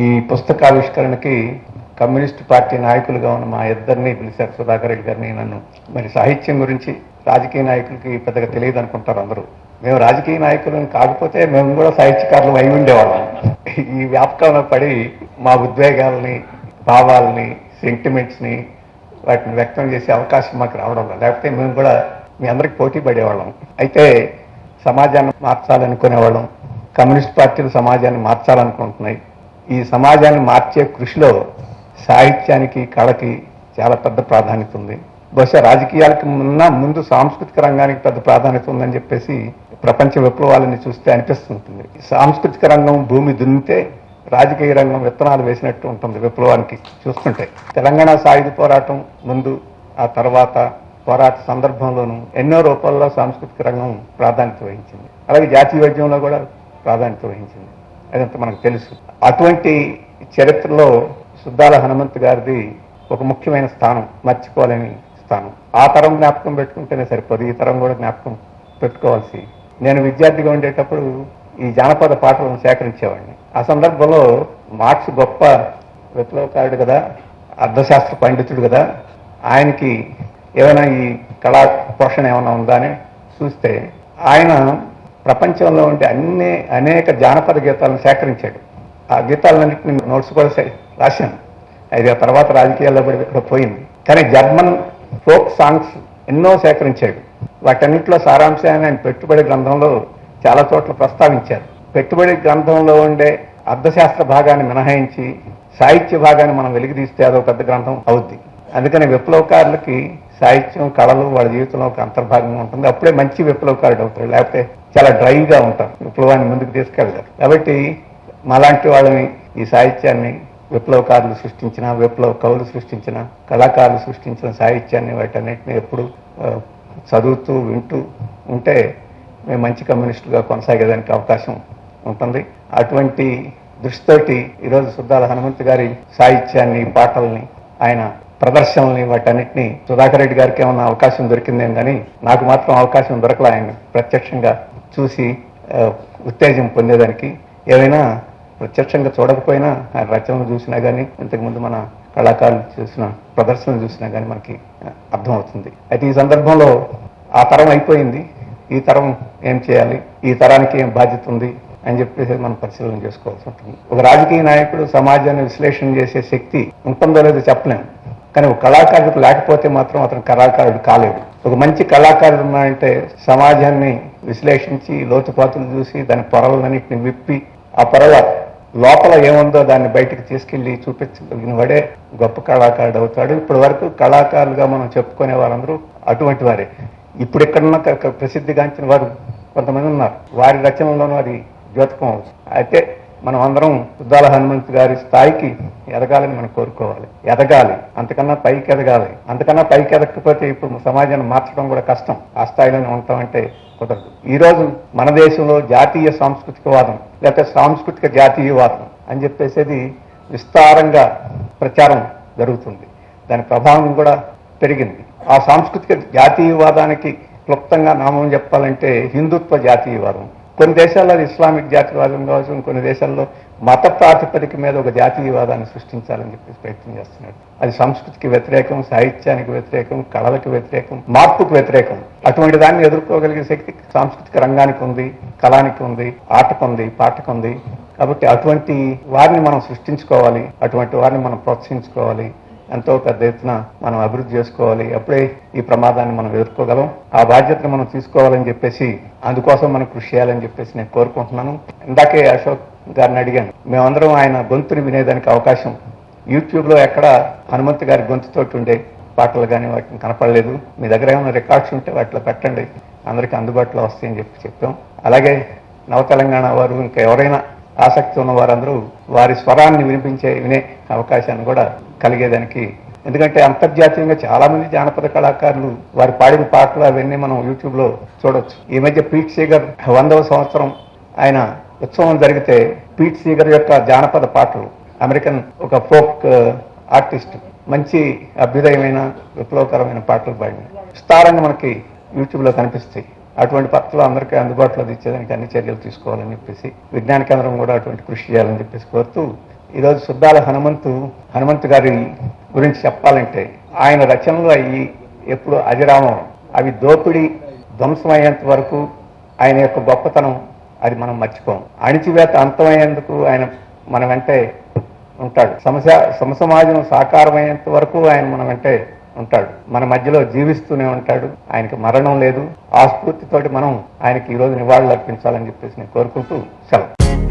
ఈ పుస్తకావిష్కరణకి communist party నాయకులుగా ఉన్న మా ఇద్దరిని పిలిచారు సుధాకర్ రెడ్డి గారిని. నన్ను మరి సాహిత్యం గురించి రాజకీయ నాయకులకి పెద్దగా తెలియదు అనుకుంటారు అందరూ. మేము రాజకీయ నాయకులను కాకపోతే మేము కూడా సాహిత్యకారులు అయి ఉండేవాళ్ళం. ఈ వ్యాపకంలో పడి మా ఉద్వేగాలని భావాలని సెంటిమెంట్స్ని వాటిని వ్యక్తం చేసే అవకాశం మాకు రావడం లేకపోతే మేము కూడా మీ అందరికి పోటీ పడేవాళ్ళం. అయితే సమాజాన్ని మార్చాలనుకునేవాళ్ళం. కమ్యూనిస్ట్ పార్టీలు సమాజాన్ని మార్చాలనుకుంటున్నాయి. ఈ సమాజాన్ని మార్చే కృషిలో సాహిత్యానికి కళకి చాలా పెద్ద ప్రాధాన్యత ఉంది. బహుశా రాజకీయాలకు ఉన్న ముందు సాంస్కృతిక రంగానికి పెద్ద ప్రాధాన్యత ఉందని చెప్పేసి ప్రపంచ విప్లవాలని చూస్తే అనిపిస్తుంటుంది. సాంస్కృతిక రంగం భూమి దున్నితే రాజకీయ రంగం విత్తనాలు వేసినట్టు ఉంటుంది విప్లవానికి చూస్తుంటే. తెలంగాణ సాయుధ పోరాటం ముందు ఆ తర్వాత పోరాట సందర్భంలోనూ ఎన్నో రూపాల్లో సాంస్కృతిక రంగం ప్రాధాన్యత వహించింది. అలాగే జాతీయ వైద్యంలో కూడా ప్రాధాన్యత వహించింది. అదంతా మనకు తెలుసు. అటువంటి చరిత్రలో సుద్దాల హనుమంత్ గారిది ఒక ముఖ్యమైన స్థానం మర్చిపోలేని స్థానం. ఆ తరం జ్ఞాపకం పెట్టుకుంటేనే సరిపోదు ఈ తరం కూడా జ్ఞాపకం పెట్టుకోవాల్సి. నేను విద్యార్థిగా ఉండేటప్పుడు ఈ జానపద పాటలను సేకరించేవాడిని. ఆ సందర్భంలో మార్క్స్ గొప్ప విప్లవకారుడు కదా అర్థశాస్త్ర పండితుడు కదా ఆయనకి ఏమైనా ఈ కళా పోషణ ఏమైనా ఉందా అని చూస్తే ఆయన ప్రపంచంలో ఉండే అన్ని అనేక జానపద గీతాలను సేకరించాడు. ఆ గీతాలన్నింటినీ నోట్స్ కూడా రాశాను. అది ఆ తర్వాత రాజకీయాల్లో కూడా ఇక్కడ పోయింది. కానీ జర్మన్ ఫోక్ సాంగ్స్ ఎన్నో సేకరించాడు. వాటన్నింటిలో సారాంశాన్ని ఆయన పెట్టుబడి గ్రంథంలో చాలా చోట్ల ప్రస్తావించారు. పెట్టుబడి గ్రంథంలో ఉండే అర్థశాస్త్ర భాగాన్ని మినహాయించి సాహిత్య భాగాన్ని మనం వెలికితీస్తే అదో పెద్ద గ్రంథం అవుద్ది. అందుకని విప్లవకారులకి సాహిత్యం కళలు వాళ్ళ జీవితంలో ఒక అంతర్భాగంగా ఉంటుంది. అప్పుడే మంచి విప్లవకారుడు అవుతాడు. లేకపోతే చాలా డ్రైగా ఉంటారు విప్లవాన్ని ముందుకు తీసుకెళ్తారు కాబట్టి మాలాంటి వాళ్ళని ఈ సాహిత్యాన్ని విప్లవకారులు సృష్టించిన విప్లవ కవులు సృష్టించిన కళాకారులు సృష్టించిన సాహిత్యాన్ని వాటన్నిటిని ఎప్పుడు చదువుతూ వింటూ ఉంటే మేము మంచి కమ్యూనిస్టులుగా కొనసాగేదానికి అవకాశం ఉంటుంది. అటువంటి దృష్టితోటి ఈరోజు సుద్దాల హనుమంత్ గారి సాహిత్యాన్ని పాటల్ని ఆయన ప్రదర్శనల్ని వాటన్నిటిని సుధాకర్ రెడ్డి గారికి ఏమన్నా అవకాశం దొరికిందేం కానీ నాకు మాత్రం అవకాశం దొరకలే ఆయన ప్రత్యక్షంగా చూసి ఉత్తేజం పొందేదానికి. ఏమైనా ప్రత్యక్షంగా చూడకపోయినా ఆయన రచనలు చూసినా కానీ ఇంతకుముందు మన కళాకారులు చూసిన ప్రదర్శనలు చూసినా కానీ మనకి అర్థమవుతుంది. అయితే ఈ సందర్భంలో ఆ తరం అయిపోయింది. ఈ తరం ఏం చేయాలి? ఈ తరానికి ఏం బాధ్యత ఉంది? అని చెప్పేసి మనం పరిశీలన చేసుకోవాల్సి ఉంటుంది. ఒక రాజకీయ నాయకుడు సమాజాన్ని విశ్లేషణ చేసే శక్తి ఉంటుందో లేదో చెప్పలేము కానీ ఒక కళాకారుడికి లేకపోతే మాత్రం అతను కళాకారుడు కాలేడు. ఒక మంచి కళాకారుడు ఉన్నాడంటే సమాజాన్ని విశ్లేషించి లోతుపాతులు చూసి దాని పొరలన్నింటిని విప్పి ఆ పొరల లోపల ఏముందో దాన్ని బయటికి తీసుకెళ్ళి చూపించగలిగిన వాడే గొప్ప కళాకారుడు అవుతాడు ఇప్పటి వరకు కళాకారులుగా మనం చెప్పుకునే వారందరూ అటువంటి వారే. ఇప్పుడు ఎక్కడున్న ప్రసిద్ధిగాంచిన వారు కొంతమంది ఉన్నారు. వారి రచనలోనూ అది ద్యోతకం అయితే మనం అందరం ఉద్దాల హనుమంత్ గారి స్థాయికి ఎదగాలని మనం కోరుకోవాలి. ఎదగాలి. అంతకన్నా పైకి ఎదగాలి. అంతకన్నా పైకి ఎదగకపోతే ఇప్పుడు సమాజాన్ని మార్చడం కూడా కష్టం. ఆ స్థాయిలోనే ఉంటామంటే కుదరదు. ఈరోజు మన దేశంలో జాతీయ సాంస్కృతికవాదం లేకపోతే సాంస్కృతిక జాతీయవాదం అని చెప్పేసేది విస్తారంగా ప్రచారం జరుగుతుంది. దాని ప్రభావం కూడా పెరిగింది. ఆ సాంస్కృతిక జాతీయవాదానికి క్లుప్తంగా నామం చెప్పాలంటే హిందుత్వ జాతీయవాదం కొన్ని దేశాల్లో అది ఇస్లామిక్ జాతీయవాదం కావచ్చు కొన్ని దేశాల్లో మత ప్రాతిపదిక మీద ఒక జాతీయవాదాన్ని సృష్టించాలని చెప్పి ప్రయత్నం చేస్తున్నాడు అది సంస్కృతికి వ్యతిరేకం సాహిత్యానికి వ్యతిరేకం కళలకు వ్యతిరేకం మార్పుకు వ్యతిరేకం. అటువంటి దాన్ని ఎదుర్కోగలిగే శక్తి సాంస్కృతిక రంగానికి ఉంది కళానికి ఉంది ఆటకు ఉంది పాటకు ఉంది. కాబట్టి అటువంటి వారిని మనం సృష్టించుకోవాలి అటువంటి వారిని మనం ప్రోత్సహించుకోవాలి. ఎంతో పెద్ద ఎత్తున మనం అభివృద్ధి చేసుకోవాలి. అప్పుడే ఈ ప్రమాదాన్ని మనం ఎదుర్కోగలం. ఆ బాధ్యతను మనం తీసుకోవాలని చెప్పేసి అందుకోసం మనం కృషి చేయాలని చెప్పేసి నేను కోరుకుంటున్నాను. ఇందాకే అశోక్ గారిని అడిగాను. మేమందరం ఆయన గొంతుని వినేదానికి అవకాశం. యూట్యూబ్లో ఎక్కడ హనుమంత్ గారి గొంతుతోటి ఉండే పాటలు కానీ వాటిని కనపడలేదు. మీ దగ్గర ఏమైనా రికార్డ్స్ ఉంటే వాటిలో పెట్టండి. అందరికీ అందుబాటులో వస్తాయని చెప్పి చెప్పాం. అలాగే నవ తెలంగాణ వారు ఇంకా ఎవరైనా ఆసక్తి ఉన్న వారందరూ వారి స్వరాన్ని వినిపించే వినే అవకాశాన్ని కూడా కలిగేదానికి. ఎందుకంటే అంతర్జాతీయంగా చాలా మంది జానపద కళాకారులు వారి పాడిన పాటలు అవన్నీ మనం యూట్యూబ్లో చూడొచ్చు. ఈ మధ్య పీట్ సీగర్ వందవ సంవత్సరం ఆయన ఉత్సవం జరిగితే పీట్ సీగర్ యొక్క జానపద పాటలు అమెరికన్ ఒక ఫోక్ ఆర్టిస్ట్ మంచి అభ్యుదయమైన విప్లవకరమైన పాటలు పాడిన విస్తారంగా మనకి యూట్యూబ్లో కనిపిస్తాయి. అటువంటి పత్రాలు అందరికీ అందుబాటులో ఇచ్చేదానికి అన్ని చర్యలు తీసుకోవాలని చెప్పేసి విజ్ఞాన కేంద్రం కూడా అటువంటి కృషి చేయాలని చెప్పేసి కోరుతూ ఈరోజు సుద్దాల హనుమంతు హనుమంతు గారి గురించి చెప్పాలంటే ఆయన రచనలు అవి ఎప్పుడు అజరామం. అవి దోపిడీ ధ్వంసమయ్యేంత వరకు ఆయన యొక్క గొప్పతనం అది మనం మర్చిపోం. అణిచివేత అంతమయ్యేందుకు ఆయన మన వెంటే ఉంటాడు. సమస్య సమసమాజం సాకారమయ్యేంత వరకు ఆయన మన వెంటే ఉంటాడు. మన మధ్యలో జీవిస్తూనే ఉంటాడు. ఆయనకి మరణం లేదు. ఆ స్ఫూర్తితోటి మనం ఆయనకి ఈ రోజు నివాళులు అర్పించాలని చెప్పేసి నేను కోరుకుంటూ సెలవు.